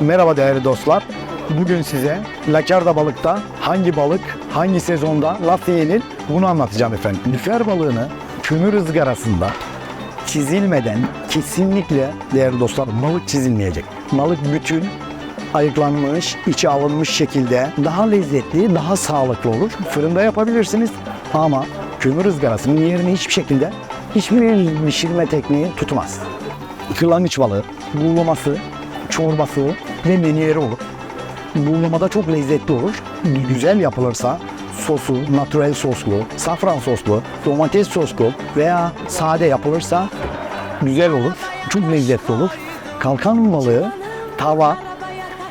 Merhaba değerli dostlar. Bugün size lakarda balıkta hangi balık hangi sezonda nasıl yenir bunu anlatacağım efendim. Lüfer balığını kömür ızgarasında çizilmeden kesinlikle değerli dostlar balık çizilmeyecek. Balık bütün ayıklanmış, içi alınmış şekilde daha lezzetli, daha sağlıklı olur. Fırında yapabilirsiniz ama kömür ızgarasının yerini hiçbir şekilde hiçbir pişirme tekniği tutmaz. Kırlangıç balığı, buğulaması, çorbası ve menüleri olur. Buğulamada çok lezzetli olur. Güzel yapılırsa sosu, natürel soslu, safran soslu, domates soslu veya sade yapılırsa güzel olur. Çok lezzetli olur. Kalkan balığı tava,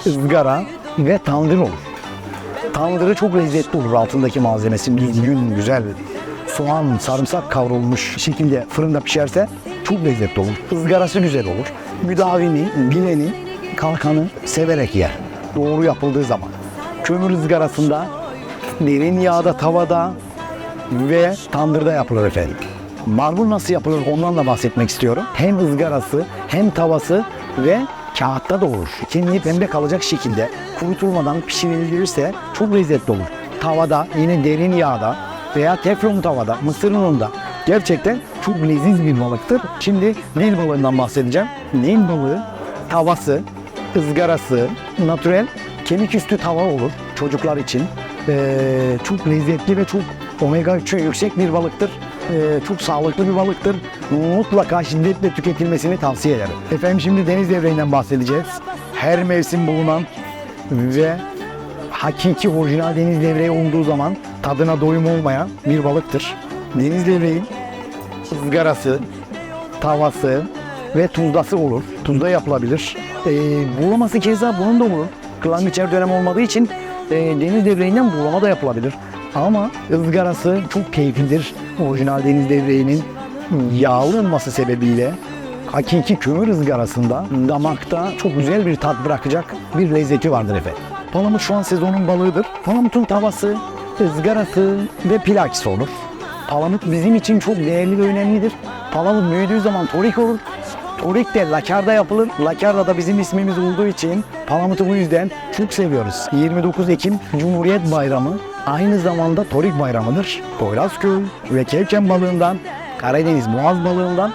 ızgara ve tandır olur. Tandırı çok lezzetli olur altındaki malzemesi düzgün, güzel. Soğan, sarımsak kavrulmuş şekilde fırında pişerse çok lezzetli olur. Izgarası güzel olur. Müdavimi, bileni, kalkanı severek yer. Doğru yapıldığı zaman. Kömür ızgarasında, derin yağda, tavada ve tandırda yapılır efendim. Marbul nasıl yapılır ondan da bahsetmek istiyorum. Hem ızgarası hem tavası ve kağıtta da olur. Kendini pembe kalacak şekilde kurutulmadan pişirilirse çok lezzetli olur. Tavada yine derin yağda veya teflon tavada, mısır ununda gerçekten çok leziz bir balıktır. Şimdi Nil balığından bahsedeceğim. Nil balığı tavası, ızgarası, natürel kemik üstü tava olur çocuklar için. Ee, çok lezzetli ve çok omega 3'ü yüksek bir balıktır. Ee, çok sağlıklı bir balıktır. Mutlaka şiddetle tüketilmesini tavsiye ederim. Efendim şimdi deniz devreğinden bahsedeceğiz. Her mevsim bulunan ve hakiki orijinal deniz devreği olduğu zaman tadına doyum olmayan bir balıktır. Deniz devreği ızgarası, tavası ve tuzlası olur. Tuzda yapılabilir. Ee, buğulaması keza bunun da olur. Kırlangıç her dönem olmadığı için e, deniz devreğinden buğulama da yapılabilir. Ama ızgarası çok keyiflidir. Orijinal deniz devreğinin yağlı olması sebebiyle hakiki kömür ızgarasında damakta çok güzel bir tat bırakacak bir lezzeti vardır efendim. Palamut şu an sezonun balığıdır. Palamutun tavası, ızgarası ve pilakisi olur. Palamut bizim için çok değerli ve önemlidir. Palamut büyüdüğü zaman torik olur. Torik de lakarda yapılır. Lakarda da bizim ismimiz olduğu için Palamut'u bu yüzden çok seviyoruz. 29 Ekim Cumhuriyet Bayramı aynı zamanda Torik Bayramı'dır. Poyrazköy ve Kevken balığından, Karadeniz Boğaz balığından,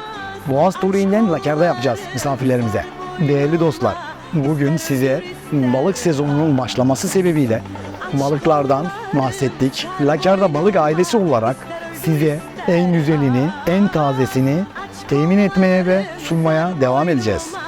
Boğaz Toriğinden lakarda yapacağız misafirlerimize. Değerli dostlar, bugün size balık sezonunun başlaması sebebiyle balıklardan bahsettik. Lakarda balık ailesi olarak size en güzelini, en tazesini temin etmeye ve sunmaya devam edeceğiz.